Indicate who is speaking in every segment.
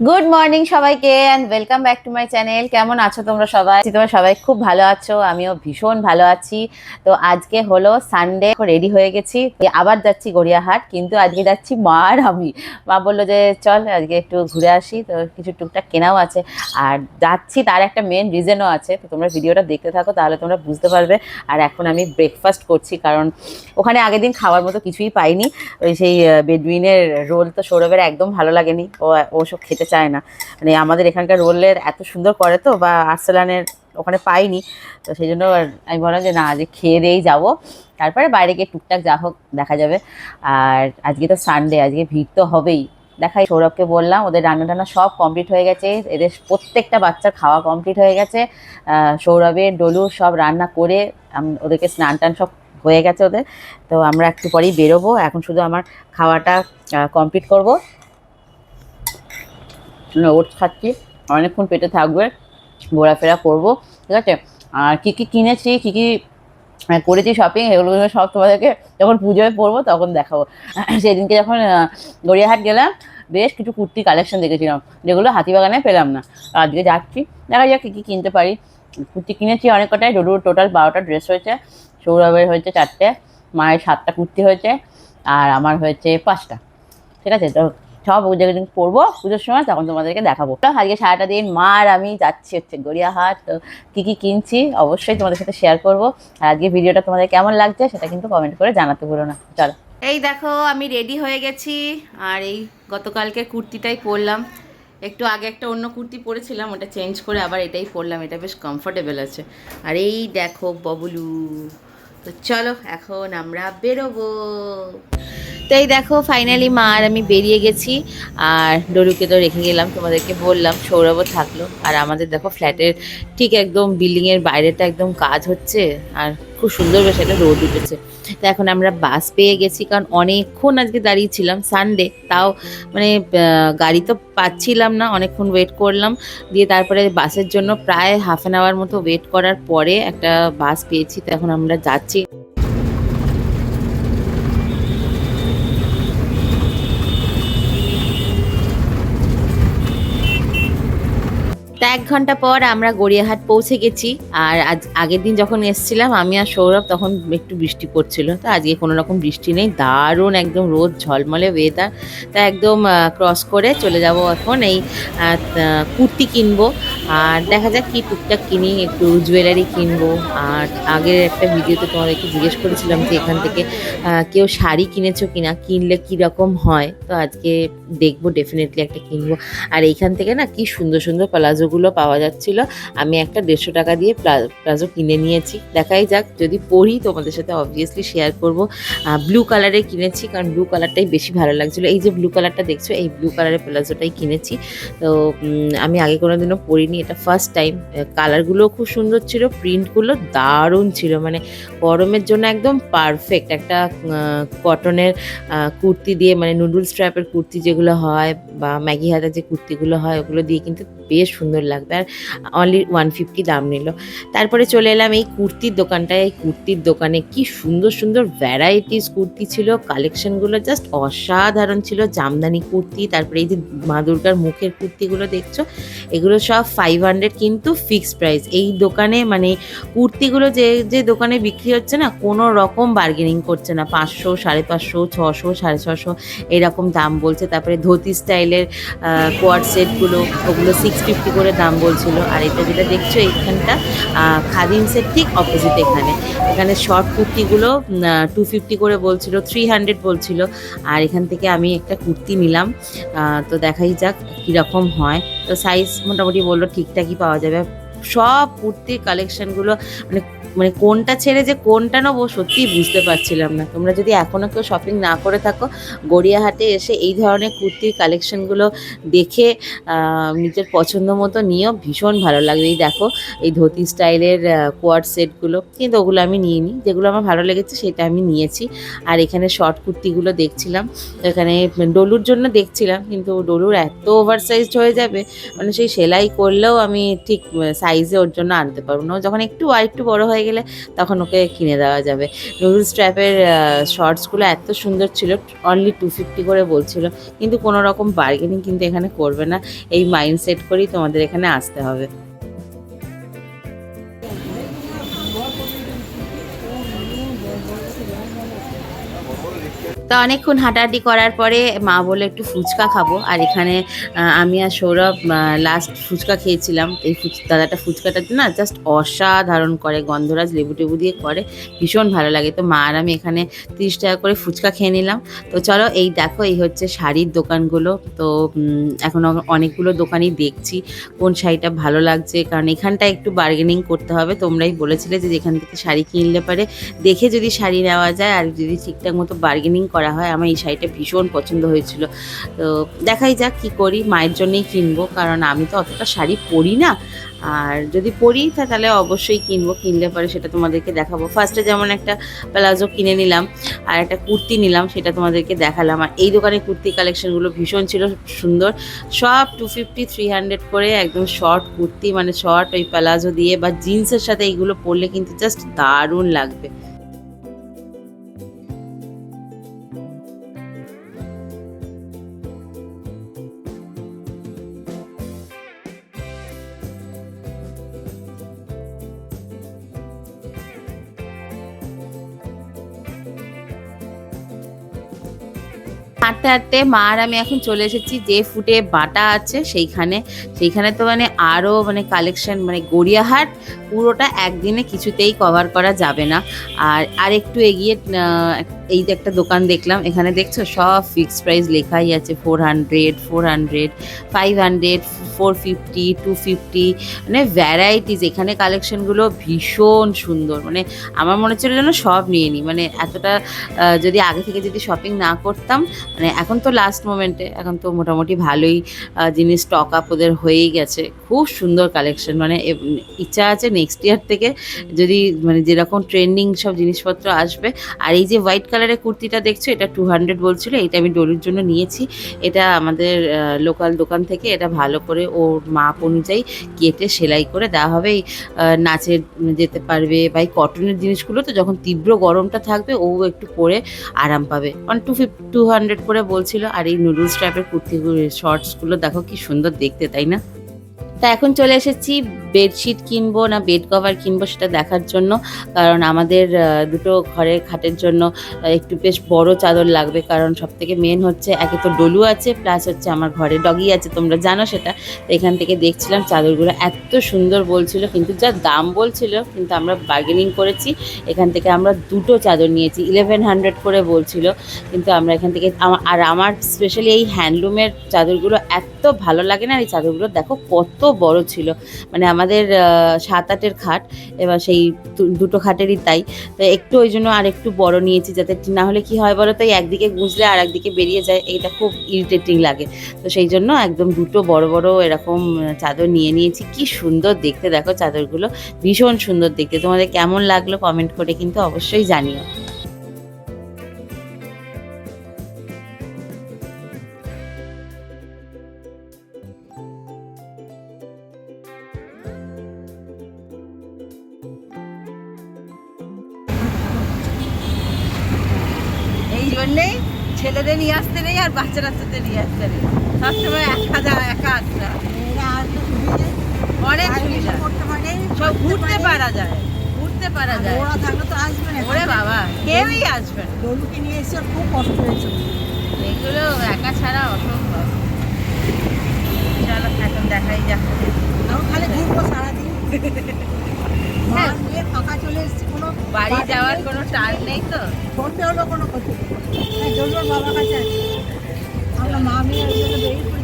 Speaker 1: Good morning সবাইকে and welcome back to my channel কেমন আছো তোমরা সবাই? তোমরা সবাই খুব ভালো আছো আমিও ভীষণ ভালো আছি। তো আজকে হলো সানডে রেডি হয়ে গেছি। আবার যাচ্ছি গড়িয়াহাট কিন্তু আজকে যাচ্ছি মা আর আমি। মা বলল যে চল আজকে একটু ঘুরে আসি। তো কিছু টুকটাক কেনাও আছে। আর যাচ্ছি তার একটা মেন রিজনও আছে। তো তোমরা ভিডিওটা দেখতে থাকো তাহলে তোমরা বুঝতে পারবে। আর এখন আমি ব্রেকফাস্ট করছি কারণ ওখানে আগের দিন খাওয়ার মতো কিছুই পাইনি। ওই সেই আহ, বেডুইনের রোল তো সৌরভের একদম ভালো লাগেনি। ও ওসব খেতে চায় না। মানে আমাদের এখানকার রোলের এত সুন্দর করে তো বা আর্সেলানের ওখানে পাইনি। তো সেই জন্য আমি বললাম যে না, আজকে খেয়ে দিয়েই যাব। তারপরে বাইরে গিয়ে টুকটাক যা হোক দেখা যাবে। আর আজকে তো সানডে আজকে ভিড় তো হবেই। দেখাই, সৌরভকে বললাম, ওদের রান্না টান্না সব কমপ্লিট হয়ে গেছে। এদের প্রত্যেকটা বাচ্চার খাওয়া কমপ্লিট হয়ে গেছে। সৌরভের ডলু সব রান্না করে ওদেরকে স্নান টান সব হয়ে গেছে ওদের। তো আমরা একটু পরেই বেরোবো। এখন শুধু আমার খাওয়াটা কমপ্লিট করব। ওটস খাচ্ছি। অনেকক্ষণ পেটে থাকবে, ঘোরাফেরা করব, ঠিক আছে? আর কী কী কিনেছি, কী কী করেছি শপিং এগুলো সব তোমাদেরকে যখন পুজোয় পরবো তখন দেখাবো। সেদিনকে যখন গড়িয়াহাট গেলাম, বেশ কিছু কুর্তি কালেকশন দেখেছিলাম, যেগুলো হাতিবাগানে পেলাম না। আজকে যাচ্ছি, দেখা যাক কী কী কিনতে পারি। কুর্তি কিনেছি অনেক কটাই ডলুর টোটাল বারোটা ড্রেস হয়েছে, সৌরভের হয়েছে চারটে, মায়ের সাতটা কুর্তি হয়েছে, আর আমার হয়েছে পাঁচটা, ঠিক আছে? তো সব পুজো যেদিন পরবো পুজোর সময় তখন তোমাদেরকে দেখাবো। আজকে সারাটা দিন মা আর আমি যাচ্ছি হচ্ছে গড়িয়াহাট। তো কী কী কিনছি অবশ্যই তোমাদের সাথে শেয়ার করব। আর আজকে ভিডিওটা তোমাদের কেমন লাগছে সেটা কিন্তু কমেন্ট করে জানাতে ভুলো না। চলো। এই দেখো, আমি রেডি হয়ে গেছি। আর এই গতকালকে কুর্তিটাই পরলাম। একটু আগে একটা অন্য কুর্তি পরেছিলাম, ওটা চেঞ্জ করে আবার এটাই পরলাম। এটা বেশ কমফোর্টেবল আছে। আর এই দেখো, ববলু। তো চলো, এখন আমরা বেরোবো। তো এই দেখো ফাইনালি মা আর আমি বেরিয়ে গেছি। আর ডলুকে তো রেখে গেলাম, তোমাদেরকে বললাম, সৌরভও থাকল। আর আমাদের দেখো, ফ্ল্যাটের ঠিক একদম বিল্ডিংয়ের বাইরেটা একদম কাজ হচ্ছে। আর খুব সুন্দর বেশ একটা রোড উঠেছে। তো এখন আমরা বাস পেয়ে গেছি, কারণ অনেকক্ষণ আজকে দাঁড়িয়েছিলাম সানডে তাও মানে গাড়ি তো পাচ্ছিলাম না, অনেকক্ষণ ওয়েট করলাম। দিয়ে তারপরে বাসের জন্য প্রায় হাফ অ্যান আওয়ার মতো ওয়েট করার পরে একটা বাস পেয়েছি। তো এখন আমরা যাচ্ছি। তা এক ঘণ্টা পর আমরা গড়িয়াহাট পৌঁছে গেছি। আর আজ আগের দিন যখন এসছিলাম, আমি আর সৌরভ তখন একটু বৃষ্টি পড়ছিল। তো আজকে কোনো রকম বৃষ্টি নেই, দারুণ একদম রোদ, ঝলমলে ওয়েদার তা একদম ক্রস করে চলে যাব এখন এই কুর্তি কিনবো। আর দেখা যাক কি টুকটাক কিনি, একটু জুয়েলারি কিনবো। আর আগের একটা ভিডিওতে তোমাদেরকে জিজ্ঞেস করেছিলাম যে এখান থেকে কেউ শাড়ি কিনেছো কিনা, কিনলে কি রকম হয়? তো আজকে দেখব ডেফিনেটলি একটা কিনবো। আর এইখান থেকে না কি সুন্দর সুন্দর প্লাজোগুলো পাওয়া যাচ্ছিল। আমি একটা দেড়শো টাকা দিয়ে প্লা- প্লাজো কিনে নিয়েছি। দেখাই যাক, যদি পরি তোমাদের সাথে অবভিয়াসলি শেয়ার করব। ব্লু কালারে কিনেছি, কারণ ব্লু কালারটাই বেশি ভালো লাগছিল। এই যে ব্লু কালারটা দেখছ, এই ব্লু কালারের প্লাজোটাই কিনেছি। তো আমি আগে কোনো কোনোদিনও পরিনি এটা ফার্স্ট টাইম কালারগুলো খুব সুন্দর ছিল প্রিন্টগুলো দারুণ ছিল মানে গরমের জন্য একদম পারফেক্ট একটা কটনের কুর্তি দিয়ে মানে নুডলস টাইপের কুর্তি যেগুলো হয় বা ম্যাগি হাতের যে কুর্তিগুলো হয়, ওগুলো দিয়ে কিন্তু বেশ সুন্দর লাগবে। আর অনলি ওয়ান ফিফটি দাম নিল। তারপরে চলে এলাম এই কুর্তির দোকানটায়। এই কুর্তির দোকানে কি সুন্দর সুন্দর ভ্যারাইটিস কুর্তি ছিল। কালেকশনগুলো জাস্ট অসাধারণ ছিল। জামদানি কুর্তি, তারপরে এই যে মা দুর্গার মুখের কুর্তিগুলো দেখছ, এগুলো সব ফাইভ হান্ড্রেড কিন্তু ফিক্সড প্রাইস এই দোকানে মানে কুর্তিগুলো যে যে দোকানে বিক্রি হচ্ছে না, কোনো রকম বার্গেনিং করছে না। পাঁচশো, সাড়ে পাঁচশো, ছশো, সাড়ে ছশো, এরকম দাম বলছে। তারপরে ধুতি স্টাইলের কোয়ার সেটগুলো ওগুলো সিক্স ফিফটি করে দাম বলছিল। আর এটা যেটা দেখছ এখানটা খাদিমসের ঠিক অপোজিট এখানে। এখানে শর্ট কুর্তিগুলো টু ফিফটি করে বলছিল থ্রি হান্ড্রেড বলছিল। আর এখান থেকে আমি একটা কুর্তি নিলাম। তো দেখাই যাক কীরকম হয়। তো সাইজ মোটামুটি বলল ঠিকঠাকই পাওয়া যাবে। সব কুর্তির কালেকশানগুলো মানে মানে কোনটা ছেড়ে যে কোনটা নেব সত্যিই বুঝতে পারছিলাম না। তোমরা যদি এখনও কেউ শপিং না করে থাকো, গড়িয়াহাটে এসে এই ধরনের কুর্তির কালেকশনগুলো দেখে নিজের পছন্দ মতো নিয়েও ভীষণ ভালো লাগবে। এই দেখো, এই ধুতি স্টাইলের কোয়ার সেটগুলো কিন্তু ওগুলো আমি নিয়ে নিই যেগুলো আমার ভালো লেগেছে সেটা আমি নিয়েছি। আর এখানে শর্ট কুর্তিগুলো দেখছিলাম, এখানে ডলুর জন্য দেখছিলাম, কিন্তু ডলুর এত ওভার সাইজড হয়ে যাবে মানে সেই সেলাই করলেও আমি ঠিক সাইজে ওর জন্য আনতে পারব না। যখন একটু আর একটু বড় হয়ে গেলে তখন ওকে কিনে দেওয়া যাবে। নুডলস ট্র্যাপের শর্টসগুলো এত সুন্দর ছিল অনলি টু ফিফটি করে বলছিল। কিন্তু কোনো রকম বার্গেনিং কিন্তু এখানে করবে না। এই মাইন্ড সেট করেই তোমাদের এখানে আসতে হবে। তো অনেকক্ষণ হাঁটাহাঁটি করার পরে মা বলে একটু ফুচকা খাব। আর এখানে আমি আর সৌরভ লাস্ট ফুচকা খেয়েছিলাম। এই ফুচ, দাদাটা ফুচকাটা না জাস্ট অসাধারণ করে, গন্ধরাজ লেবু টেবু দিয়ে করে, ভীষণ ভালো লাগে। তো মা আর আমি এখানে তিরিশ টাকা করে ফুচকা খেয়ে নিলাম। তো চলো, এই দেখো, এই হচ্ছে শাড়ির দোকানগুলো। তো এখন অনেকগুলো দোকানই দেখছি, কোন শাড়িটা ভালো লাগছে। কারণ এখানটা একটু বার্গেনিং করতে হবে। তোমরাই বলেছিলে যে যেখান থেকে শাড়ি কিনলে পারে, দেখে যদি শাড়ি নেওয়া যায়, আর যদি ঠিকঠাক মতো বার্গেনিং করা হয়। আমার এই শাড়িটা ভীষণ পছন্দ হয়েছিল। তো দেখাই যাক কি করি, মায়ের জন্যই কিনবো, কারণ আমি তো অতটা শাড়ি পরি না। আর যদি পরি তাহলে অবশ্যই কিনবো। কিনলে পরে সেটা তোমাদেরকে দেখাবো। ফার্স্টে যেমন একটা প্লাজো কিনে নিলাম, আর একটা কুর্তি নিলাম, সেটা তোমাদেরকে দেখালাম। আর এই দোকানের কুর্তি কালেকশনগুলো ভীষণ ছিল, সুন্দর। সব টু ফিফটি থ্রি হান্ড্রেড করে একদম শর্ট কুর্তি মানে শর্ট ওই প্লাজো দিয়ে বা জিন্সের সাথে এইগুলো পরলে কিন্তু জাস্ট দারুণ লাগবে। হাঁটতে মা আর আমি এখন চলে এসেছি যে ফুটে বাটা আছে সেইখানে। সেইখানে তো মানে আরও মানে কালেকশন মানে গড়িয়াহাট পুরোটা একদিনে কিছুতেই কভার করা যাবে না। আর আর একটু এগিয়ে এই যে একটা দোকান দেখলাম, এখানে দেখছ সব ফিক্সড প্রাইস লেখাই আছে four hundred four hundred five hundred four fifty two fifty মানে ভ্যারাইটিস এখানে কালেকশনগুলো ভীষণ সুন্দর মানে আমার মনে হচ্ছিল যেন সব নিয়ে নিই মানে এতটা যদি আগে থেকে যদি শপিং না করতাম মানে এখন তো লাস্ট মোমেন্টে এখন তো মোটামুটি ভালোই জিনিস স্টক আপ ওদের হয়েই গেছে, খুব সুন্দর কালেকশন মানে ইচ্ছা আছে নেক্সট ইয়ার থেকে যদি মানে যেরকম ট্রেন্ডিং সব জিনিসপত্র আসবে, আর এই যে হোয়াইট কালারের কুর্তিটা দেখছ? এটা টু হান্ড্রেড বলছিল। এটা আমি ডলির জন্য নিয়েছি। এটা আমাদের লোকাল দোকান থেকে এটা ভালো করে ওর মাপ অনুযায়ী কেটে সেলাই করে দেওয়া হবে। এই আহ, নাচে যেতে পারবে বা এই কটনের জিনিসগুলো তো যখন তীব্র গরমটা থাকবে ও একটু পরে আরাম পাবে। One two fifty two hundred করে বলছিল। আর এই নুডলস টাইপের কুর্তিগুলো শর্টসগুলো দেখো কি সুন্দর দেখতে তাই না? তা এখন চলে এসেছি বেডশিট কিনবো না বেড কভার কিনবো সেটা দেখার জন্য। কারণ আমাদের দুটো ঘরের খাটের জন্য একটু বেশ বড় চাদর লাগবে। কারণ সব থেকে মেন হচ্ছে, একে তো ডলু আছে প্লাস হচ্ছে আমার ঘরে ডগি আছে, তোমরা জানো সেটা। তো এখান থেকে দেখছিলাম চাদরগুলো এত সুন্দর বলছিল, কিন্তু যা দাম বলছিল, কিন্তু আমরা বার্গেনিং করেছি। এখান থেকে আমরা দুটো চাদর নিয়েছি ইলেভেন হান্ড্রেড করে বলছিল। কিন্তু আমরা এখান থেকে আর আমার স্পেশালি এই হ্যান্ডলুমের চাদরগুলো এত ভালো লাগে না এই চাদরগুলো দেখো কত বড় ছিল। মানে আমাদের সাত আটের খাট, এবার সেই দুটো খাটেরই তাই। তো একটু ওই জন্য আর একটু বড় নিয়েছি যাতে না হলে কি হয় বলো তো একদিকে গুঁজলে আর একদিকে বেরিয়ে যায়, এটা খুব ইরিটেটিং লাগে। তো সেই জন্য একদম দুটো বড় বড় এরকম চাদর নিয়ে নিয়েছি। কি সুন্দর দেখতে, দেখো চাদরগুলো। ভীষণ সুন্দর দেখতে। তোমাদের কেমন লাগল কমেন্ট করে কিন্তু অবশ্যই জানিও।
Speaker 2: বাচ্চা বাচ্চাদের নিয়ে আসতে নেই সবসময় একা যা একা আসতে অনেক সুবিধা সব ঘুরতে পারা। যায় ঘুরতে পারা যায়।
Speaker 3: ওরা থাকলে তো আসবে না
Speaker 2: ওরে বাবা কেউই আসবে না।
Speaker 3: দলুকে নিয়ে এসে খুব কষ্ট হয়েছে।
Speaker 2: এগুলো একা ছাড়া অসম্ভব। চলো এখন দেখাই
Speaker 3: আমি খালি ঘুরবো সারাদিন।
Speaker 2: হ্যাঁ।
Speaker 3: ফাঁকা চলে এসছে কোনো
Speaker 2: বাড়ি যাওয়ার কোনো টাইম নেই তো?
Speaker 3: হলো কোনো ক্ষতি বাবার কাছে আছে। আমরা মা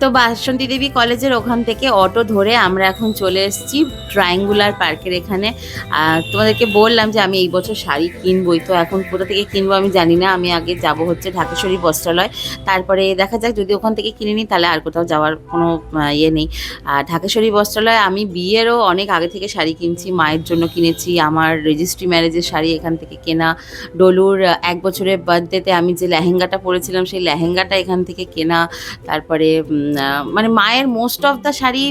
Speaker 1: তো বাসন্তী দেবী কলেজের ওখান থেকে অটো ধরে আমরা এখন চলে এসেছি ট্রায়াঙ্গুলার পার্কের এখানে। তোমাদেরকে বললাম যে আমি এই বছর শাড়ি কিনবই, তো এখন কোথা থেকে কিনবো আমি জানি না। আমি আগে যাব হচ্ছে ঢাকেশ্বরী বস্ত্রালয়। তারপরে দেখা যাক, যদি ওখান থেকে কিনে নিই তাহলে আর কোথাও যাওয়ার কোনো ইয়ে নেই। আর ঢাকেশ্বরী বস্ত্রালয়, আমি বিয়েরও অনেক আগে থেকে শাড়ি কিনছি, মায়ের জন্য কিনেছি। আমার রেজিস্ট্রি ম্যারেজের শাড়ি এখান থেকে কেনা। ডলুর এক বছরের বার্থডেতে আমি যে লেহেঙ্গাটা পরেছিলাম, সেই লেহেঙ্গাটা এখান থেকে কেনা। তারপরে মানে মায়ের মোস্ট অফ দ্য শাড়ি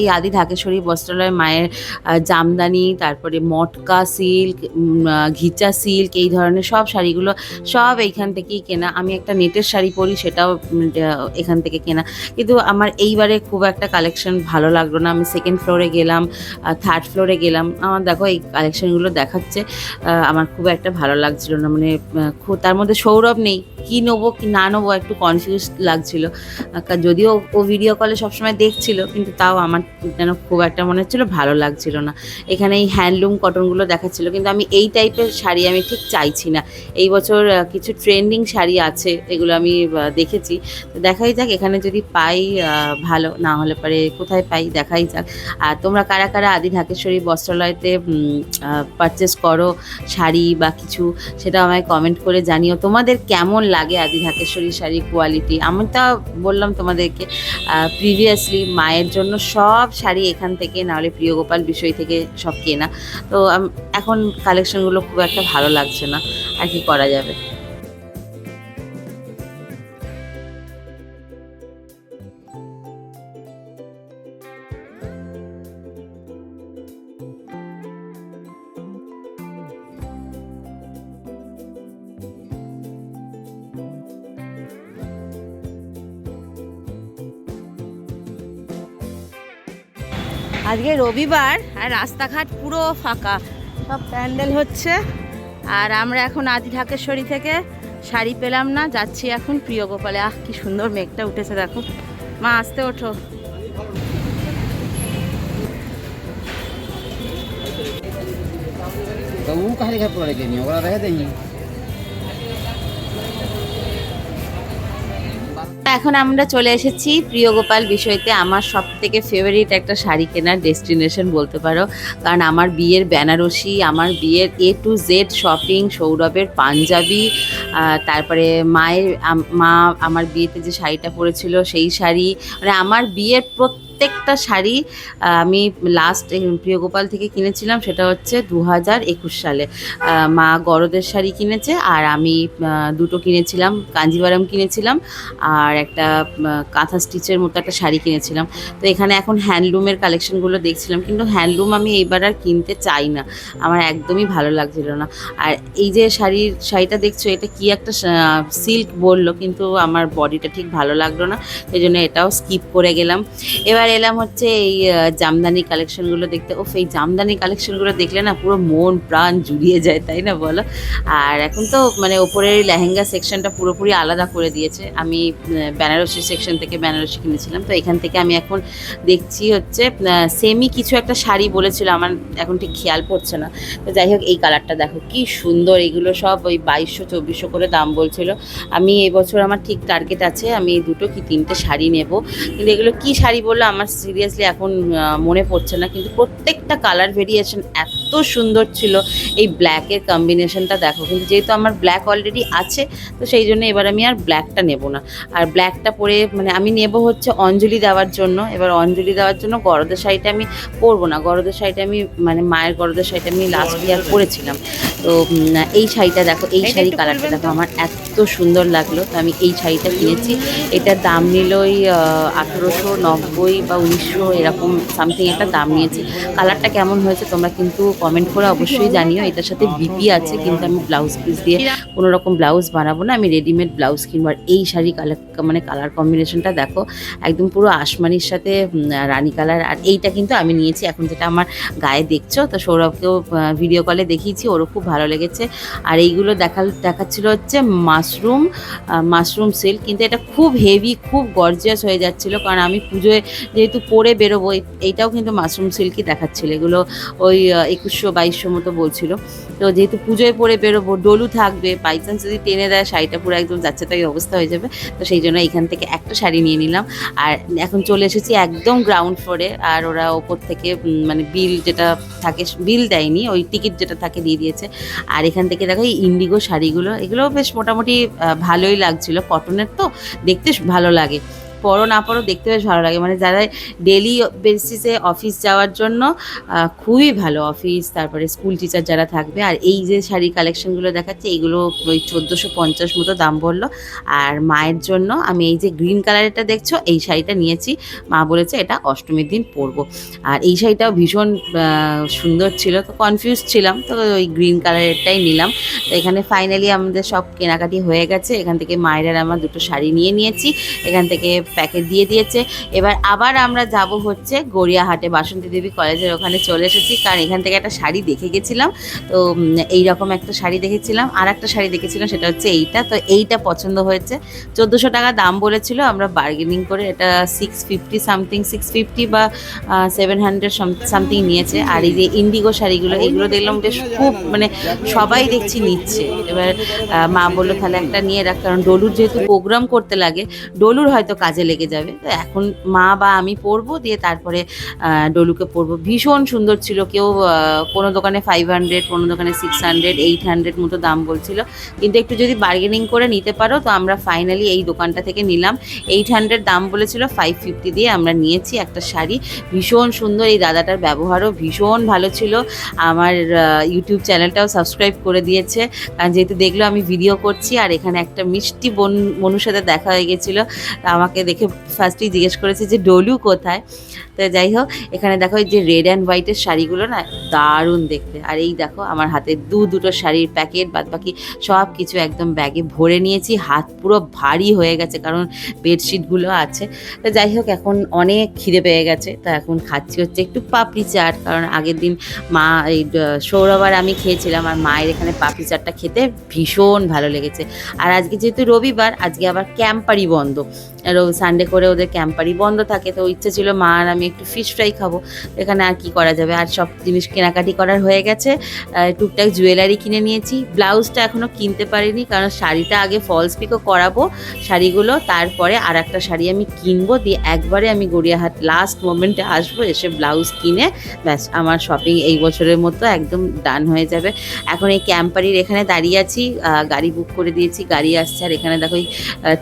Speaker 1: এই আদি ঢাকেশ্বরী বস্ত্রালয়, মায়ের জামদানি, তারপরে মটকা সিল্ক ঘিচা সিল্ক এই ধরনের সব শাড়িগুলো সব এইখান থেকেই কেনা। আমি একটা নেটের শাড়ি পরি, সেটাও এখান থেকে কেনা। কিন্তু আমার এইবারে খুব একটা কালেকশন ভালো লাগল না। আমি সেকেন্ড ফ্লোরে গেলাম থার্ড ফ্লোরে গেলাম। আমার দেখো, এই কালেকশনগুলো দেখাচ্ছে আমার খুব একটা ভালো লাগছিল না। মানে তার মধ্যে সৌরভ নেই। কি নেব, কি না নেব, একটু কনফিউজ লাগছিল। যদিও ও ভিডিও কলে সবসময় দেখছিল, কিন্তু তাও আমার যেন খুব একটা মনে হচ্ছিল ভালো লাগছিল না। এখানে এই হ্যান্ডলুম কটনগুলো দেখাচ্ছিল, কিন্তু আমি এই টাইপের শাড়ি আমি ঠিক চাইছি না। এই বছর কিছু ট্রেন্ডিং শাড়ি আছে, এগুলো আমি দেখেছি। তো দেখাই যাক, এখানে যদি পাই ভালো, না হলে পরে কোথায় পাই, দেখাই যাক। আর তোমরা কারা কারা আদি ঢাকেশ্বরী বস্ত্রালয়তে পারচেস করো শাড়ি বা কিছু, সেটা আমায় কমেন্ট করে জানিও। তোমাদের কেমন লাগে আদি ঢাকেশ্বরী শাড়ির কোয়ালিটি আমি তা বললাম তোমাদেরকে। প্রিভিয়াসলি মায়ের জন্য সব শাড়ি এখান থেকে নাহলে প্রিয়গোপাল বিষয় থেকে সব কেনা। তো এখন কালেকশনগুলো খুব একটা ভালো লাগছে না। আর কি করা যাবে? রবিবার আর রাস্তাঘাট পুরো ফাঁকা সব প্যান্ডেল হচ্ছে আর আমরা এখন আদি ঢাকেশ্বরী থেকে শাড়ি পেলাম না যাচ্ছি এখন প্রিয় গোপালে আহ কি সুন্দর মেঘটা উঠেছে দেখো মা আসতে ওঠো
Speaker 4: तो वो कहाँ लिखा पूरा लेके नहीं ओकरा रहे देंगे
Speaker 1: এখন আমরা চলে এসেছি প্রিয় গোপাল বিষয়তে আমার সব থেকে ফেভারিট একটা শাড়ি কেনার ডেস্টিনেশন বলতে পারো। কারণ আমার বিয়ের বেনারসি, আমার বিয়ের এ টু জেড শপিং সৌরভের পাঞ্জাবি তারপরে মায়ের মা আমার বিয়েতে যে শাড়িটা পরেছিল সেই শাড়ি। মানে আমার বিয়ের প্রত্যেকটা শাড়ি আমি লাস্ট প্রিয়গোপাল থেকে কিনেছিলাম, সেটা হচ্ছে দু হাজার একুশ সালে। মা গরদের শাড়ি কিনেছে আর আমি দুটো কিনেছিলাম, কাঞ্জিবারাম কিনেছিলাম আর একটা কাঁথা স্টিচের মতো একটা শাড়ি কিনেছিলাম। তো এখানে এখন হ্যান্ডলুমের কালেকশনগুলো দেখছিলাম, কিন্তু হ্যান্ডলুম আমি এইবার আর কিনতে চাই না। আমার একদমই ভালো লাগছিল না। আর এই যে শাড়ির, শাড়িটা দেখছ, এটা কি একটা সিল্ক বলল, কিন্তু আমার বডিটা ঠিক ভালো লাগল না। সেই জন্য এটাও স্কিপ করে গেলাম। এবার এলাম হচ্ছে এই জামদানি কালেকশনগুলো দেখতে। ও এই জামদানি কালেকশনগুলো দেখলে না পুরো মন প্রাণ জুড়িয়ে যায়, তাই না বলো? আর এখন তো মানে ওপরের লেহেঙ্গা সেকশনটা পুরোপুরি আলাদা করে দিয়েছে। আমি বেনারসি সেকশন থেকে বেনারসি কিনেছিলাম। তো এখান থেকে আমি এখন দেখছি হচ্ছে সেমি কিছু একটা শাড়ি বলেছিল। আমার এখন ঠিক খেয়াল পড়ছে না। তো যাই হোক, এই কালারটা দেখো, কি সুন্দর। এগুলো সব ওই বাইশশো, চব্বিশশো করে দাম বলছিল। আমি এবছর আমার ঠিক টার্গেট আছে। আমি দুটো কি তিনটে শাড়ি নেব। কিন্তু এগুলো কি শাড়ি বলল আমার সিরিয়াসলি এখন মনে পড়ছে না কিন্তু প্রত্যেকটা কালার ভেরিয়েশন এত সুন্দর ছিল। এই ব্ল্যাকের কম্বিনেশনটা দেখো কিন্তু যেহেতু আমার ব্ল্যাক অলরেডি আছে তো সেই জন্য এবার আমি আর ব্ল্যাকটা নেব না। আর ব্ল্যাকটা পরে মানে আমি নেব হচ্ছে অঞ্জলি দেওয়ার জন্য। এবার অঞ্জলি দেওয়ার জন্য গরদের শাড়িটা আমি পরবো না। গরদের শাড়িটা আমি মানে মায়ের গরদের শাড়িটা আমি লাস্ট ইয়ার পরেছিলাম। তো এই শাড়িটা দেখো এই শাড়ি কালারটা দেখো আমার এত সুন্দর লাগল। তো আমি এই শাড়িটা কিনেছি। এটার দাম নিল ওই আঠেরোশো নব্বই বা উনিশশো এরকম সামথিং একটা দাম নিয়েছে। কালারটা কেমন হয়েছে তোমরা কিন্তু কমেন্ট করে অবশ্যই জানিও, এটার সাথে বিপি আছে, কিন্তু আমি ব্লাউজ পিস দিয়ে কোনো রকম ব্লাউজ বানাবো না, আমি রেডিমেড ব্লাউজ কিনবো, আর এই শাড়ি কালার মানে কালার কম্বিনেশনটা দেখো, একদম পুরো আসমানির সাথে রানী কালার আর এইটা কিন্তু আমি নিয়েছি, এখন যেটা আমার গায়ে দেখছ, তো সৌরভকেও ভিডিও কলে দেখিয়েছি, ওরও খুব ভালো লেগেছে, আর এইগুলো দেখাল দেখাচ্ছিল হচ্ছে মাশরুম মাশরুম সিল্ক কিন্তু এটা খুব হেভি খুব গর্জিয়াস হয়ে যাচ্ছিল, কারণ আমি পুজোয় যেহেতু পরে বেরোবো এই- এইটাও কিন্তু মাশরুম সিল্কই দেখাচ্ছিল, এগুলো ওই একুশশো বাইশশো মতো বলছিল। তো যেহেতু পুজোয় পরে বেরোবো, ডলু থাকবে বাই চান্স যদি টেনে দেয়, শাড়িটা পুরো একদম যাচ্ছে তাই অবস্থা হয়ে যাবে। তো সেই জন্য এখান থেকে একটা শাড়ি নিয়ে নিলাম। আর এখন চলে এসেছি একদম গ্রাউন্ড ফ্লোরে আর ওরা ওপর থেকে মানে বিল যেটা থাকে বিল দেয়নি, ওই টিকিট যেটা থাকে দিয়ে দিয়েছে। আর এখান থেকে দেখো এই ইন্ডিগো শাড়িগুলো এগুলো বেশ মোটামুটি ভালোই লাগছিল। কটনের তো দেখতে ভালো লাগে। পরো না পরো দেখতে বেশ ভালো লাগে। মানে যারা ডেলি বেসিসে অফিস যাওয়ার জন্য খুবই ভালো অফিস তারপরে স্কুল টিচার যারা থাকবে। আর এই যে শাড়ি কালেকশনগুলো দেখাচ্ছে এইগুলো ওই চোদ্দোশো পঞ্চাশ মতো দাম বলল আর মায়ের জন্য আমি এই যে গ্রিন কালারেরটা দেখছ, এই শাড়িটা নিয়েছি। মা বলেছে এটা অষ্টমীর দিন পরবো। আর এই শাড়িটাও ভীষণ সুন্দর ছিল। তো কনফিউজ ছিলাম, তো ওই গ্রিন কালারেরটাই নিলাম। তো এখানে ফাইনালি আমাদের সব কেনাকাটি হয়ে গেছে। এখান থেকে মায়ের আমার দুটো শাড়ি নিয়ে নিয়েছি। এখান থেকে প্যাকেট দিয়ে দিয়েছে। এবার আবার আমরা যাব হচ্ছে গড়িয়াহাটে বাসন্তী দেবী কলেজের ওখানে চলে এসেছি। কারণ এখান থেকে একটা শাড়ি দেখে গেছিলাম। তো এই রকম একটা শাড়ি দেখেছিলাম। আর একটা শাড়ি দেখেছিলাম, সেটা হচ্ছে এইটা। তো, এইটা পছন্দ হয়েছে। চোদ্দোশো টাকা দাম বলেছিল। আমরা বার্গেনিং করে এটা six fifty something six fifty বা সেভেন হান্ড্রেড সামথিং নিয়েছে। আর এই যে ইন্ডিগো শাড়িগুলো, এগুলো দেখলাম বেশ খুব মানে সবাই দেখছি নিচ্ছে। এবার মা বলল, তাহলে একটা নিয়ে রাখ। কারণ ডলুর যেহেতু প্রোগ্রাম করতে লাগে, ডলুর হয়তো কাজে লেগে যাবে। তো এখন মা বা আমি পরবো, দিয়ে তারপরে ডলুকে পরবো। ভীষণ সুন্দর ছিল। কেউ কোনো দোকানে ফাইভ হান্ড্রেড কোনো দোকানে সিক্স হান্ড্রেড এইট হান্ড্রেড মতো দাম বলছিল। কিন্তু একটু যদি বার্গেনিং করে নিতে পারো, তো আমরা ফাইনালি এই দোকানটা থেকে নিলাম। এইট হান্ড্রেড দাম বলেছিল ফাইভ ফিফটি দিয়ে আমরা নিয়েছি একটা শাড়ি। ভীষণ সুন্দর এই দাদাটার ব্যবহারও ভীষণ ভালো ছিল। আমার ইউটিউব চ্যানেলটাও সাবস্ক্রাইব করে দিয়েছে। কারণ যেহেতু দেখল আমি ভিডিও করছি, আর এখানে একটা মিষ্টি বোন, মনুর সাথে দেখা হয়ে গেছিল আমাকে দেখে ফার্স্টেই জিজ্ঞেস করেছে যে, ডলু কোথায়? তো যাই হোক, এখানে দেখো এই যে রেড অ্যান্ড হোয়াইটের শাড়িগুলো না, দারুণ দেখতে। আর এই দেখো, আমার হাতে দু দুটো শাড়ির প্যাকেট বাদ বাকি সব কিছু একদম ব্যাগে ভরে নিয়েছি। হাত পুরো ভারী হয়ে গেছে, কারণ বেডশিটগুলো আছে। তো যাই হোক, এখন অনেক খিদে পেয়ে গেছে, তো এখন খাচ্ছি হচ্ছে একটু পাপড়ি চাট, কারণ আগের দিন মা, এই সৌরভ আর আমি খেয়েছিলাম, আর মায়ের এখানে পাপড়ি চাটটা খেতে ভীষণ ভালো লেগেছে। আর আজকে যেহেতু রবিবার, আজকে আবার ক্যাম্পারি বন্ধ। সানডে করে ওদের ক্যাম্পারি বন্ধ থাকে। তো ইচ্ছে ছিল, মা আর আমি একটু ফিশ ফ্রাই খাব। এখানে আর কি করা যাবে? আর সব জিনিস কেনাকাটি করার হয়ে গেছে। টুকটাক জুয়েলারি কিনে নিয়েছি। ব্লাউজটা এখনও কিনতে পারিনি, কারণ শাড়িটা আগে ফলস পিকও করাবো শাড়িগুলো। তারপরে আর একটা শাড়ি আমি কিনবো, দিয়ে একবারে আমি গড়িয়াহাট লাস্ট মোমেন্টে আসব, এসে ব্লাউজ কিনে ব্যাস, আমার শপিং এই বছরের মতো একদম ডান হয়ে যাবে। এখন এই ক্যাম্পারির এখানে দাঁড়িয়ে আছি। গাড়ি বুক করে দিয়েছি, গাড়ি আসছে। আর এখানে দেখো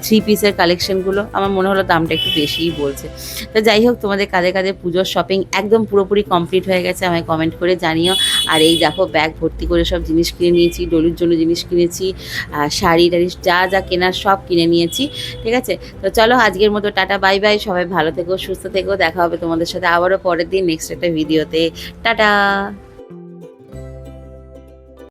Speaker 1: থ্রি পিসের কালেকশনগুলো আমার মনে হলো দামটা একটু বেশিই বলছে। তো যাই হোক, তোমাদের কাদের কাদের পুজোর শপিং একদম পুরোপুরি কমপ্লিট হয়ে গেছে, আমায় কমেন্ট করে জানিও। আর এই দেখো ব্যাগ ভর্তি করে সব জিনিস কিনে নিয়েছি, ডলুর জন্য জিনিস কিনেছি শাড়ি টাড়ি, যা যা কেনার সব কিনে নিয়েছি, ঠিক আছে? তো চলো, আজকের মতো টাটা বাই বাই সবাই ভালো থেকো, সুস্থ থেকো, দেখা হবে তোমাদের সাথে আবারও পরের দিন নেক্সট একটা ভিডিওতে টাটা!